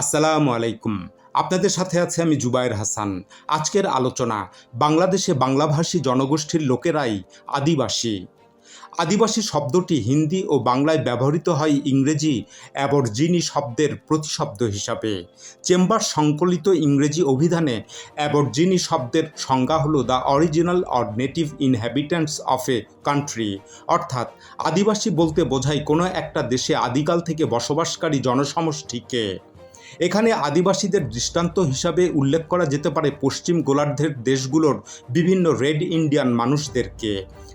আসসালামু আলাইকুম। আপনাদের সাথে আছে আমি জুবায়ের হাসান। আজকের আলোচনা, বাংলাদেশে বাংলাভাষী জনগোষ্ঠীর লোকেরাই আদিবাসী। আদিবাসী শব্দটি হিন্দি ও বাংলায় ব্যবহৃত হয় ইংরেজি অ্যাবরজিনি শব্দের প্রতিশব্দ হিসাবে। চেম্বার সংকলিত ইংরেজি অভিধানে অ্যাবরজিনি শব্দের সংজ্ঞা হল the original or native inhabitants of a country অর্থাৎ, আদিবাসী বলতে বোঝায় কোনো একটা দেশে আদিকাল থেকে বসবাসকারী জনসমষ্টিকে। এখানে আদিবাসীদের দৃষ্টান্ত হিসাবে উল্লেখ করা যেতে পারে পশ্চিম গোলার্ধের দেশগুলোর বিভিন্ন রেড ইন্ডিয়ান মানুষদেরকে,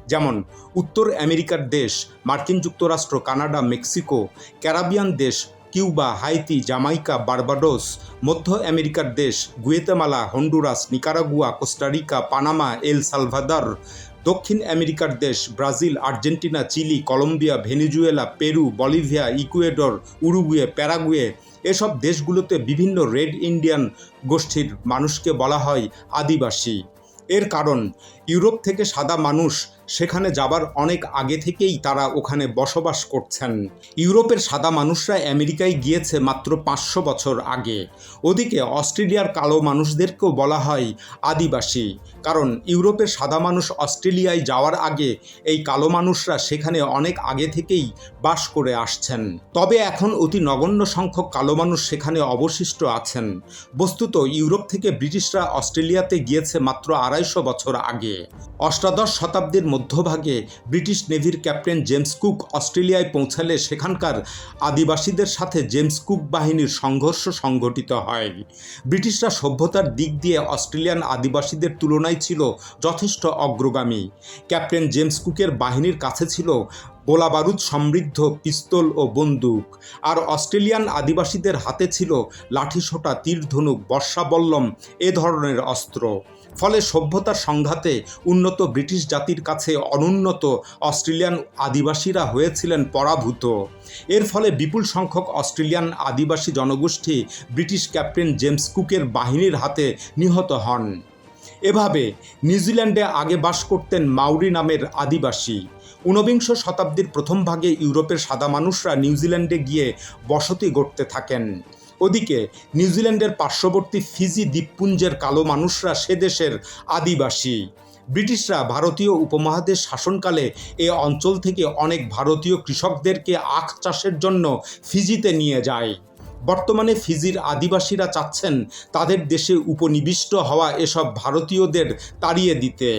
যেমন উত্তর আমেরিকার দেশ, মার্কিন যুক্তরাষ্ট্র, কানাডা, মেক্সিকো, ক্যারাবিয়ান দেশ, কিউবা, হাইতি জামাইকা বার্বাডোস, মধ্য আমেরিকার দেশ, Guatemala, Honduras, Nicaragua, Costa Rica, Panama, El Salvador, দক্ষিণ আমেরিকার দেশ, Brazil, Argentina, Chile, Colombia, Venezuela, Peru, Bolivia, Ecuador, Uruguay, Paraguay এসব দেশগুলোতে বিভিন্ন রেড ইন্ডিয়ান গোষ্ঠীর মানুষকে বলা হয় আদিবাসী। এর কারণ, ইউরোপ থেকে সাদা মানুষ সেখানে যাবার অনেক আগে থেকেই তারা ওখানে বসবাস করছেন। ইউরোপের সাদা মানুষরা আমেরিকায় গিয়েছে মাত্র পাঁচশো বছর আগে। ওদিকে অস্ট্রেলিয়ার কালো মানুষদেরকেও বলা হয় আদিবাসী। কারণ ইউরোপের সাদা মানুষ অস্ট্রেলিয়ায় যাওয়ার আগে এই কালো মানুষরা সেখানে অনেক আগে থেকেই বাস করে আসছেন। তবে এখন অতি নগণ্য সংখ্যক কালো মানুষ সেখানে অবশিষ্ট আছেন। বস্তুত ইউরোপ থেকে ব্রিটিশরা অস্ট্রেলিয়াতে গিয়েছে মাত্র আড়াইশো বছর আগে। অষ্টাদশ শতাব্দীর মধ্যভাগে ব্রিটিশ নেভির ক্যাপ্টেন জেমস কুক অস্ট্রেলিয়ায় পৌঁছালে সেখানকার আদিবাসীদের সাথে জেমস কুক বাহিনীর সংঘর্ষ সংঘটিত হয়। ব্রিটিশরা সভ্যতার দিক দিয়ে অস্ট্রেলিয়ান আদিবাসীদের তুলনায় ছিল যথেষ্ট অগ্রগামী। ক্যাপ্টেন জেমস কুকের বাহিনীর কাছে ছিল গোলাবারুদ সমৃদ্ধ পিস্তল ও বন্দুক, আর অস্ট্রেলিয়ান আদিবাসীদের হাতে ছিল লাঠিসোঁটা, তীরধনুক, বর্ষাবল্লম এ ধরনের অস্ত্র। ফলে সভ্যতার সংঘাতে উন্নত ব্রিটিশ জাতির কাছে অনুন্নত অস্ট্রেলিয়ান আদিবাসীরা হয়েছিলেন পরাভূত। এর ফলে বিপুল সংখ্যক অস্ট্রেলিয়ান আদিবাসী জনগোষ্ঠী ব্রিটিশ ক্যাপ্টেন জেমস কুকের বাহিনীর হাতে নিহত হন। এভাবে নিউজিল্যান্ডে আগে বাস করতেন মাউরি নামের আদিবাসী। ঊনবিংশ শতাব্দীর প্রথম ভাগে ইউরোপের সাদা মানুষরা নিউজিল্যান্ডে গিয়ে বসতি গড়তে থাকেন। ওদিকে নিউজিল্যান্ডের পার্শ্ববর্তী ফিজি দ্বীপপুঞ্জের কালো মানুষরা সে দেশের আদিবাসী। ব্রিটিশরা ভারতীয় উপমহাদেশ শাসনকালে এ অঞ্চল থেকে অনেক ভারতীয় কৃষকদেরকে আখ চাষের জন্য ফিজিতে নিয়ে যায়। বর্তমানে ফিজির আদিবাসীরা চাচ্ছেন তাদের দেশে উপনিবিষ্ট হওয়া এসব ভারতীয়দের তাড়িয়ে দিতে।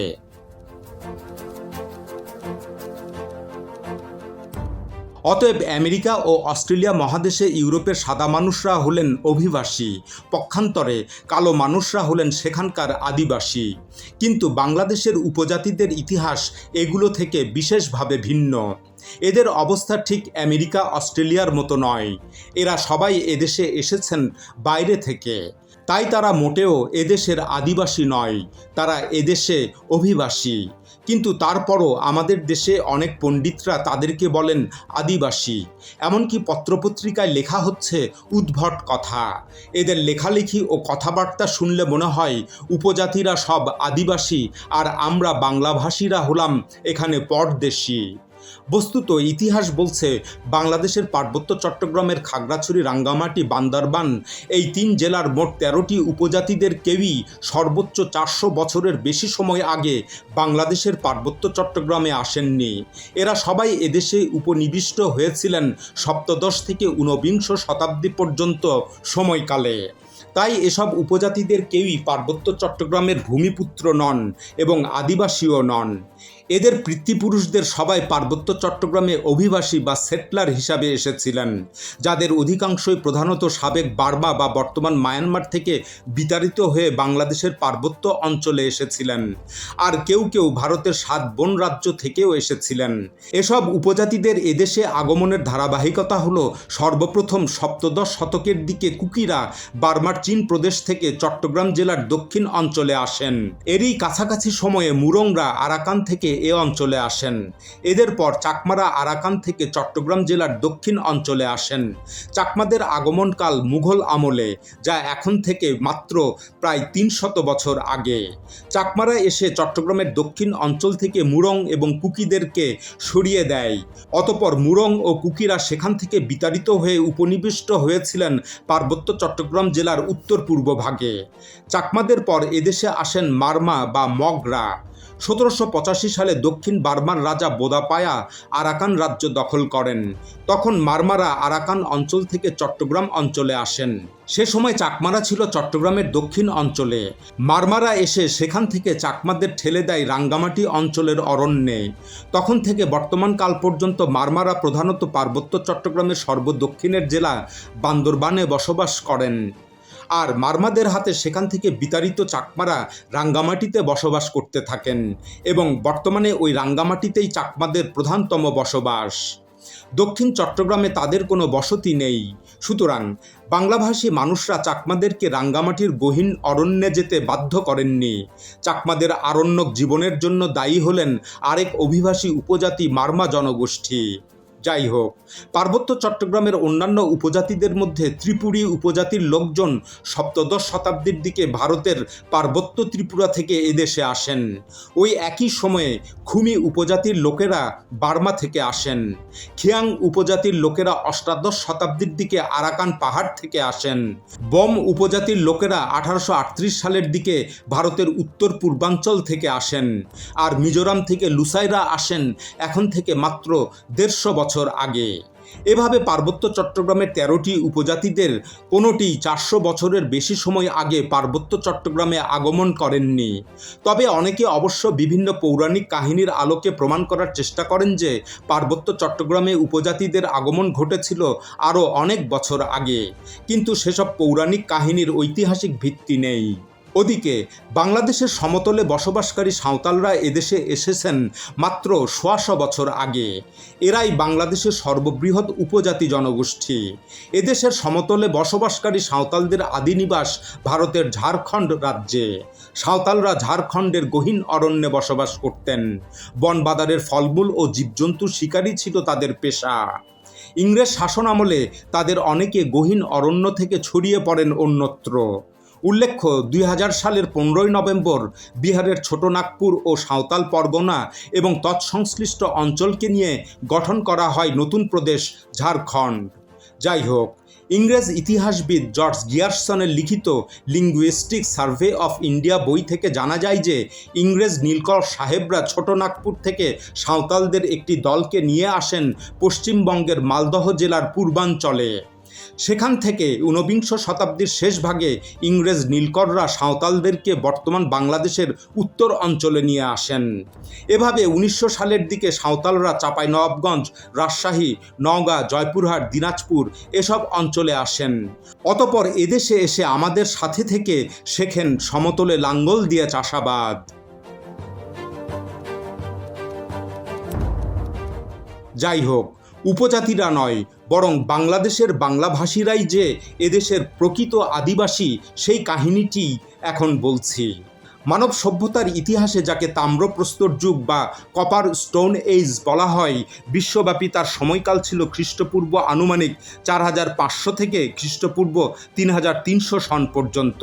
অতএব আমেরিকা ও অস্ট্রেলিয়া মহাদেশে ইউরোপের সাদা মানুষরা হলেন অভিবাসী, পক্ষান্তরে কালো মানুষরা হলেন সেখানকার আদিবাসী। কিন্তু বাংলাদেশের উপজাতিদের ইতিহাস এগুলো থেকে বিশেষভাবে ভিন্ন। এদের অবস্থা ঠিক আমেরিকা, অস্ট্রেলিয়ার মতো নয়। এরা সবাই এদেশে এসেছেন বাইরে থেকে। তাই তারা মোটেও এদেশের আদিবাসী নয়, তারা এদেশে অভিবাসী। কিন্তু তারপরও আমাদের দেশে অনেক পণ্ডিতরা তাদেরকে বলেন আদিবাসী। এমনকি পত্রপত্রিকায় লেখা হচ্ছে উদ্ভট কথা। এদের লেখালেখি ও কথাবার্তা শুনলে মনে হয় উপজাতিরা সব আদিবাসী আর আমরা বাংলাভাষীরা হলাম এখানে পরদেশী। বস্তুত ইতিহাস বলছে, বাংলাদেশের পার্বত্য চট্টগ্রামের খাগড়াছড়ি, রাঙ্গামাটি, বান্দরবান, এই তিন জেলার মোট তেরোটি উপজাতিদের কেউই সর্বোচ্চ চারশো বছরের বেশি সময় আগে বাংলাদেশের পার্বত্য চট্টগ্রামে আসেননি। এরা সবাই এদেশে উপনিবিষ্ট হয়েছিলেন সপ্তদশ থেকে ঊনবিংশ শতাব্দী পর্যন্ত সময়কালে। তাই এসব উপজাতিদের কেউই পার্বত্য চট্টগ্রামের ভূমিপুত্র নন এবং আদিবাসীও নন। এদের পিতৃপুরুষদের সবাই পার্বত্য চট্টগ্রামে অভিবাসী বা সেটলার হিসাবে এসেছিলেন, যাদের অধিকাংশই প্রধানত সাবেক বার্মা বা বর্তমান মায়ানমার থেকে বিতাড়িত হয়ে বাংলাদেশের পার্বত্য অঞ্চলে এসেছিলেন। আর কেউ কেউ ভারতের সাত বন রাজ্য থেকেও এসেছিলেন। এসব উপজাতিদের এদেশে আগমনের ধারাবাহিকতা হল সর্বপ্রথম সপ্তদশ শতকের দিকে কুকিরা বার্মার চীন প্রদেশ থেকে চট্টগ্রাম জেলার দক্ষিণ অঞ্চলে আসেন। এরই কাছাকাছি সময়ে মুরংরা, আরাকান থেকে এ অঞ্চলে আসেন। এদের পর চাকমারা, আরাকান থেকে চট্টগ্রাম জেলার দক্ষিণ অঞ্চলে আসেন। চাকমাদের আগমনকাল মুঘল আমলে, যা এখন থেকে মাত্র প্রায় তিন শত বছর আগে। চাকমারা এসে চট্টগ্রামের দক্ষিণ অঞ্চল থেকে মুরং এবং কুকিদেরকে সরিয়ে দেয়। অতপর মুরং ও কুকিরা সেখান থেকে বিতাড়িত হয়ে উপনিবিষ্ট হয়েছিলেন পার্বত্য চট্টগ্রাম জেলার উত্তর পূর্ব ভাগে। চাকমাদের পর এদেশে আসেন মারমা বা মগরা। সতেরোশো পঁচাশি সালে দক্ষিণ বার্মার রাজা বোদাপায়া আরাকান রাজ্য দখল করেন। তখন মারমারা আরাকান অঞ্চল থেকে চট্টগ্রাম অঞ্চলে আসেন। সে সময় চাকমারা ছিল চট্টগ্রামের দক্ষিণ অঞ্চলে। মারমারা এসে সেখান থেকে চাকমাদের ঠেলে দেয় রাঙ্গামাটি অঞ্চলের অরণ্যে। তখন থেকে বর্তমান কাল পর্যন্ত মারমারা প্রধানত পার্বত্য চট্টগ্রামের সর্বদক্ষিণের জেলা বান্দরবানে বসবাস করেন। আর মারমাদের হাতে সেখান থেকে বিতাড়িত চাকমারা রাঙ্গামাটিতে বসবাস করতে থাকেন এবং বর্তমানে ওই রাঙ্গামাটিতেই চাকমাদের প্রধানতম বসবাস। দক্ষিণ চট্টগ্রামে তাদের কোনো বসতি নেই। সুতরাং বাংলাভাষী মানুষরা চাকমাদেরকে রাঙ্গামাটির গহীন অরণ্যে যেতে বাধ্য করেননি। চাকমাদের আরণ্যক জীবনের জন্য দায়ী হলেন আরেক অভিবাসী উপজাতি মার্মা জনগোষ্ঠী। যাই হোক, পার্বত্য চট্টগ্রামের অন্যান্য উপজাতিদের মধ্যে ত্রিপুরী উপজাতির লোকজন সপ্তদশ শতাব্দীর দিকে ভারতের পার্বত্য ত্রিপুরা থেকে এদেশে আসেন। ওই একই সময়ে খুমি উপজাতির লোকেরা বার্মা থেকে আসেন। খিয়াং উপজাতির লোকেরা অষ্টাদশ শতাব্দীর দিকে আরাকান পাহাড় থেকে আসেন। বম উপজাতির লোকেরা আঠারোশো আটত্রিশ সালের দিকে ভারতের উত্তর পূর্বাঞ্চল থেকে আসেন। আর মিজোরাম থেকে লুসাইরা আসেন এখন থেকে মাত্র দেড়শো বছর আগে। এভাবে পার্বত্য চট্টগ্রামের তেরোটি উপজাতিদের কোনোটি চারশো বছরের বেশি সময় আগে পার্বত্য চট্টগ্রামে আগমন করেননি। তবে অনেকে অবশ্য বিভিন্ন পৌরাণিক কাহিনীর আলোকে প্রমাণ করার চেষ্টা করেন যে, পার্বত্য চট্টগ্রামে উপজাতিদের আগমন ঘটেছিল আরও অনেক বছর আগে। কিন্তু সেসব পৌরাণিক কাহিনীর ঐতিহাসিক ভিত্তি নেই। ওদিকে বাংলাদেশের সমতলে বসবাসকারী সাঁওতালরা এদেশে এসেছেন মাত্র সোয়াশো বছর আগে। এরাই বাংলাদেশের সর্ববৃহৎ উপজাতি জনগোষ্ঠী। এদেশের সমতলে বসবাসকারী সাঁওতালদের আদিনিবাস ভারতের ঝাড়খণ্ড রাজ্যে। সাঁওতালরা ঝাড়খণ্ডের গহীন অরণ্যে বসবাস করতেন। বনবাদারের ফলমূল ও জীবজন্তু শিকারই ছিল তাদের পেশা। ইংরেজ শাসন আমলে তাদের অনেকে গহীন অরণ্য থেকে ছড়িয়ে পড়েন অন্যত্র। উল্লেখ্য দুই হাজার সালের পনেরোই নভেম্বর বিহারের ছোটনাগপুর ও সাঁওতাল পরগনা এবং তৎসংশ্লিষ্ট অঞ্চলকে নিয়ে গঠন করা হয় নতুন প্রদেশ ঝাড়খণ্ড। যাই হোক, ইংরেজ ইতিহাসবিদ জর্জ গিয়ারসনের লিখিত লিঙ্গুইস্টিক সার্ভে অফ ইন্ডিয়া বই থেকে জানা যায় যে, ইংরেজ নীলকর সাহেবরা ছোটনাগপুর থেকে সাঁওতালদের একটি দলকে নিয়ে আসেন পশ্চিমবঙ্গের মালদহ জেলার পূর্বাঞ্চলে। সেখান থেকে ঊনবিংশ শতাব্দীর শেষ ভাগে ইংরেজ নীলকররা সাঁওতালদেরকে বর্তমান বাংলাদেশের উত্তর অঞ্চলে নিয়ে আসেন। এভাবে উনিশশো সালের দিকে সাঁওতালরা চাঁপাইনবাবগঞ্জ, রাজশাহী, নওগাঁ, জয়পুরহাট, দিনাজপুর এসব অঞ্চলে আসেন। অতপর এদেশে এসে আমাদের সাথে থেকে শেখেন সমতলে লাঙ্গল দিয়ে চাষাবাদ। যাই হোক উপজাতিরা নয়, বরং বাংলাদেশের বাংলাভাষীরাই যে এদেশের প্রকৃত আদিবাসী, সেই কাহিনীটি এখন বলছি। মানব সভ্যতার ইতিহাসে যাকে তাম্রপ্রস্তর যুগ বা কপার স্টোন এইজ বলা হয়, বিশ্বব্যাপী তার সময়কাল ছিল খ্রিস্টপূর্ব আনুমানিক চার হাজার পাঁচশো থেকে খ্রিস্টপূর্ব তিন হাজার তিনশো সন পর্যন্ত।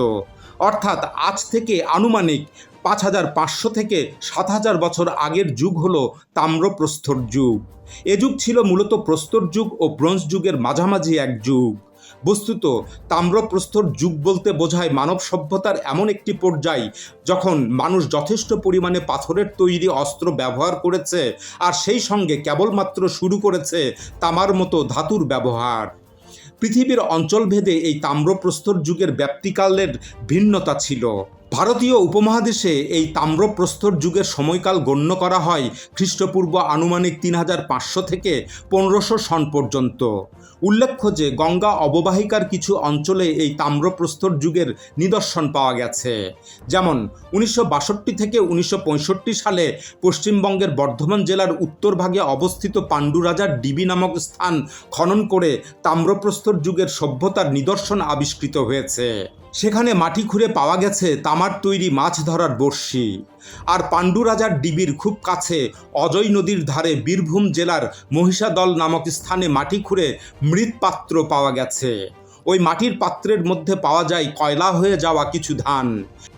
অর্থাৎ আজ থেকে আনুমানিক পাঁচ হাজার পাঁচশো থেকে সাত হাজার বছর আগের যুগ হল তাম্রপ্রস্তর যুগ। এ যুগ ছিল মূলত প্রস্তর যুগ ও ব্রোঞ্জ যুগের মাঝামাঝি এক যুগ। বস্তুত, তাম্রপ্রস্তর যুগ বলতে বোঝায় মানব সভ্যতার এমন একটি পর্যায় যখন মানুষ যথেষ্ট পরিমাণে পাথরের তৈরি অস্ত্র ব্যবহার করেছে আর সেই সঙ্গে কেবলমাত্র শুরু করেছে তামার মতো ধাতুর ব্যবহার। পৃথিবীর অঞ্চলভেদে এই তাম্রপ্রস্তর যুগের ব্যাপ্তিকালের ভিন্নতা ছিল। ভারতীয় উপমহাদেশে এই তাম্রপ্রস্তর যুগের সময়কাল গণ্য করা হয় খ্রিস্টপূর্ব আনুমানিক তিন হাজার পাঁচশো থেকে পনেরোশো সন পর্যন্ত। উল্লেখ্য যে গঙ্গা অববাহিকার কিছু অঞ্চলে এই তাম্রপ্রস্তর যুগের নিদর্শন পাওয়া গেছে। যেমন, উনিশশো বাষট্টি থেকে উনিশশো পঁয়ষট্টি সালে পশ্চিমবঙ্গের বর্ধমান জেলার উত্তর ভাগে অবস্থিত পাণ্ডু রাজার ডিবি নামক স্থান খনন করে তাম্রপ্রস্তর যুগের সভ্যতার নিদর্শন আবিষ্কৃত হয়েছে। সেখানে মাটি খুঁড়ে পাওয়া গেছে তামার তৈরি মাছ ধরার বড়শি। আর পাণ্ডু রাজার ডিবির খুব কাছে অজয় নদীর ধারে বীরভূম জেলার মহিষাদল নামক স্থানে মাটি খুঁড়ে মৃৎপাত্র পাওয়া গেছে। ওই মাটির পাত্রের মধ্যে পাওয়া যায় কয়লা হয়ে যাওয়া কিছু ধান।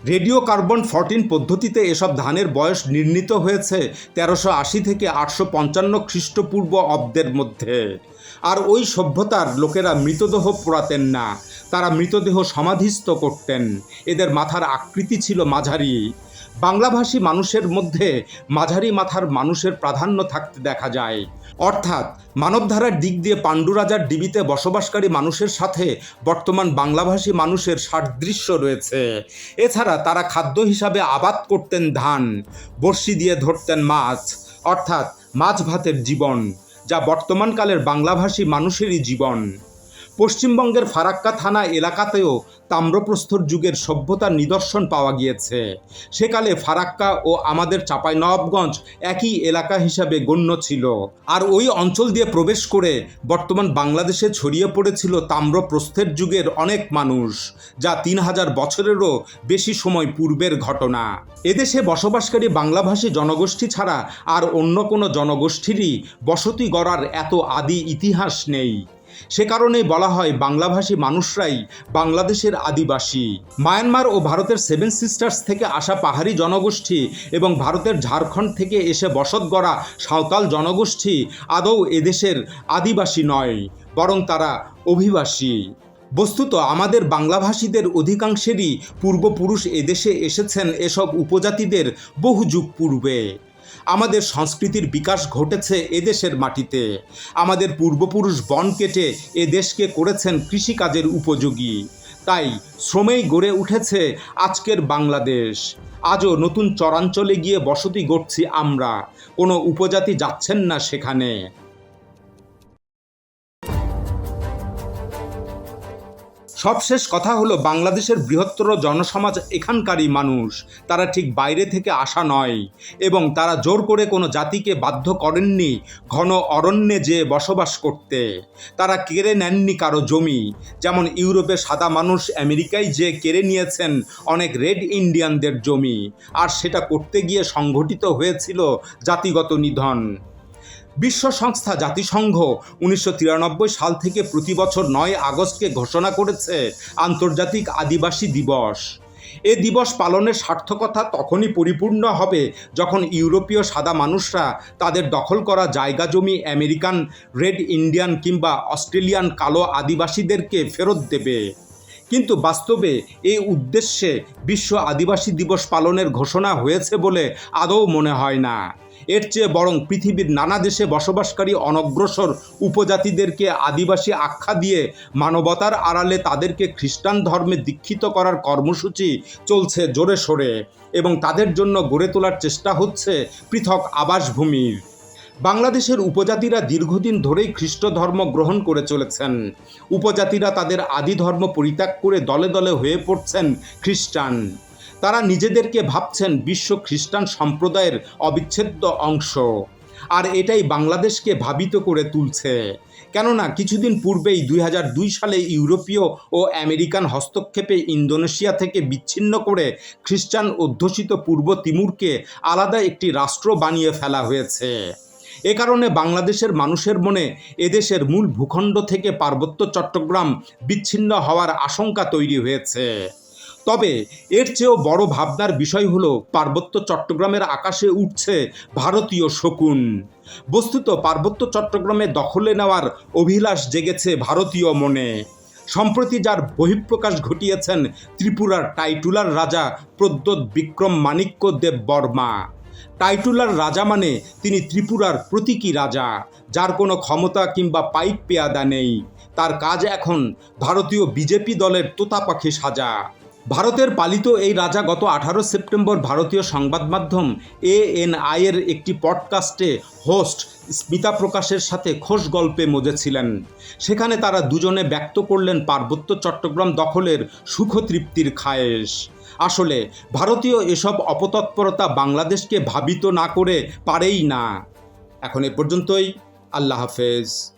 রেডিও কার্বন ফরটিন পদ্ধতিতে এসব ধানের বয়স নির্ণীত হয়েছে তেরোশো আশি থেকে আটশো পঞ্চান্ন খ্রিস্টপূর্ব অব্দের মধ্যে। আর ওই সভ্যতার লোকেরা মৃতদেহ পোড়াতেন না। তারা মৃতদেহ সমাধিস্থ করতেন। এদের মাথার আকৃতি ছিল মাঝারি। বাংলাভাষী মানুষের মধ্যে মাঝারি মাথার মানুষের প্রাধান্য থাকতে দেখা যায়। অর্থাৎ মানবধারার দিক দিয়ে পাণ্ডুরাজার ডিবিতে বসবাসকারী মানুষের সাথে বর্তমান বাংলাভাষী মানুষের সাদৃশ্য রয়েছে। এছাড়া তারা খাদ্য হিসাবে আবাদ করতেন ধান, বড়শি দিয়ে ধরতেন মাছ, অর্থাৎ মাছ ভাতের জীবন। যা বর্তমানকালের বাংলাভাষী মানুষেরই জীবন। পশ্চিমবঙ্গের ফারাক্কা থানা এলাকাতেও তাম্রপ্রস্তর যুগের সভ্যতার নিদর্শন পাওয়া গিয়েছে। সেকালে ফারাক্কা ও আমাদের চাপাই চাঁপাইনবাবগঞ্জ একই এলাকা হিসাবে গণ্য ছিল। আর ওই অঞ্চল দিয়ে প্রবেশ করে বর্তমান বাংলাদেশে ছড়িয়ে পড়েছিল তাম্রপ্রস্থের যুগের অনেক মানুষ, যা তিন হাজার বছরেরও বেশি সময় পূর্বের ঘটনা। এদেশে বসবাসকারী বাংলাভাষী জনগোষ্ঠী ছাড়া আর অন্য কোনো জনগোষ্ঠীরই বসতি গড়ার এত আদি ইতিহাস নেই। সে কারণেই বলা হয় বাংলাভাষী মানুষরাই বাংলাদেশের আদিবাসী। মায়ানমার ও ভারতের সেভেন সিস্টার্স থেকে আসা পাহাড়ি জনগোষ্ঠী এবং ভারতের ঝাড়খণ্ড থেকে এসে বসত গড়া সাঁওতাল জনগোষ্ঠী আদৌ এদেশের আদিবাসী নয়, বরং তারা অভিবাসী। বস্তুত আমাদের বাংলাভাষীদের অধিকাংশেরই পূর্বপুরুষ এদেশে এসেছেন এসব উপজাতিদের বহু যুগ পূর্বে। আমাদের সংস্কৃতির বিকাশ ঘটেছে এদেশের মাটিতে। আমাদের পূর্বপুরুষ বন কেটে এ দেশকে করেছেন কৃষিকাজের উপযোগী। তাই শ্রমেই গড়ে উঠেছে আজকের বাংলাদেশ। আজও নতুন চরাঞ্চলে গিয়ে বসতি গড়ছি আমরা। কোনো উপজাতি যাচ্ছেন না সেখানে। সবশেষ কথা হলো, বাংলাদেশের বৃহত্তর জনসমাজ এখানকারই মানুষ। তারা ঠিক বাইরে থেকে আসা নয় এবং তারা জোর করে কোনো জাতিকে বাধ্য করেননি ঘন অরণ্যে যে বসবাস করতে। তারা কেড়ে নেননি কারও জমি। যেমন ইউরোপে সাদা মানুষ আমেরিকায় যে কেড়ে নিয়েছেন অনেক রেড ইন্ডিয়ানদের জমি। আর সেটা করতে গিয়ে সংঘটিত হয়েছিল জাতিগত নিধন। বিশ্ব সংস্থা জাতিসংঘ উনিশশো তিরানব্বই সাল থেকে প্রতি বছর নয় আগস্টকে ঘোষণা করেছে আন্তর্জাতিক আদিবাসী দিবস। এ দিবস পালনের সার্থকতা তখনই পরিপূর্ণ হবে যখন ইউরোপীয় সাদা মানুষরা তাদের দখল করা জায়গা জমি আমেরিকান, রেড ইন্ডিয়ান কিংবা অস্ট্রেলিয়ান কালো আদিবাসীদেরকে ফেরত দেবে। কিন্তু বাস্তবে এই উদ্দেশ্যে বিশ্ব আদিবাসী দিবস পালনের ঘোষণা হয়েছে বলে আদৌ মনে হয় না। এর চেয়ে বরং পৃথিবীর নানা দেশে বসবাসকারী অনগ্রসর উপজাতিদেরকে আদিবাসী আখ্যা দিয়ে মানবতার আড়ালে তাদেরকে খ্রিস্টান ধর্মে দীক্ষিত করার কর্মসূচি চলছে জোরে সোরে এবং তাদের জন্য গড়ে তোলার চেষ্টা হচ্ছে পৃথক আবাসভূমির বাংলাদেশের উপজাতিরা দীর্ঘদিন ধরেই খ্রিস্ট ধর্ম গ্রহণ করে চলেছেন। উপজাতিরা তাদের আদি ধর্ম পরিত্যাগ করে দলে দলে হয়ে পড়ছেন খ্রিস্টান। তারা নিজেদেরকে ভাবছেন বিশ্ব খ্রিস্টান সম্প্রদায়ের অবিচ্ছেদ্য অংশ। আর এটাই বাংলাদেশকে ভাবিত করে তুলছে। কেননা কিছুদিন পূর্বেই দুই হাজার দুই সালে ইউরোপীয় ও আমেরিকান হস্তক্ষেপে ইন্দোনেশিয়া থেকে বিচ্ছিন্ন করে খ্রিস্টান অধ্যুষিত পূর্ব তিমুরকে আলাদা একটি রাষ্ট্র বানিয়ে ফেলা হয়েছে। এ কারণে বাংলাদেশের মানুষের মনে এদেশের মূল ভূখণ্ড থেকে পার্বত্য চট্টগ্রাম বিচ্ছিন্ন হওয়ার আশঙ্কা তৈরি হয়েছে। তবে এর চেয়েও বড় ভাবনার বিষয় হলো পার্বত্য চট্টগ্রামের আকাশে উঠছে ভারতীয় শকুন। বস্তুত পার্বত্য চট্টগ্রামে দখলে নেওয়ার অভিলাষ জেগেছে ভারতীয় মনে। সম্প্রতি যার বহিঃপ্রকাশ ঘটিয়েছেন ত্রিপুরার টাইটুলার রাজা প্রদ্যোৎ বিক্রম মাণিক্য দেব বর্মা। টাইটুলার রাজা মানে তিনি ত্রিপুরার প্রতীকী রাজা, যার কোনো ক্ষমতা কিংবা পাইক পেয়াদা নেই। তার কাজ এখন ভারতীয় বিজেপি দলের তোতা পাখি সাজা। ভারতের পালিত এই রাজা গত আঠারো সেপ্টেম্বর ভারতীয় সংবাদ মাধ্যম এএনআই এর একটি পডকাস্টে হোস্ট স্মিতা প্রকাশের সাথে খোশ গল্পে মজেছিলেন। সেখানে তারা দুজনে ব্যক্ত করলেন পার্বত্য চট্টগ্রাম দখলের সুখতৃপ্তির খায়েশ। আসলে, ভারতীয় এসব অপতৎপরতা বাংলাদেশকে ভাবিত না করে পারেই না। এখন এ পর্যন্তই, আল্লাহ হাফেজ।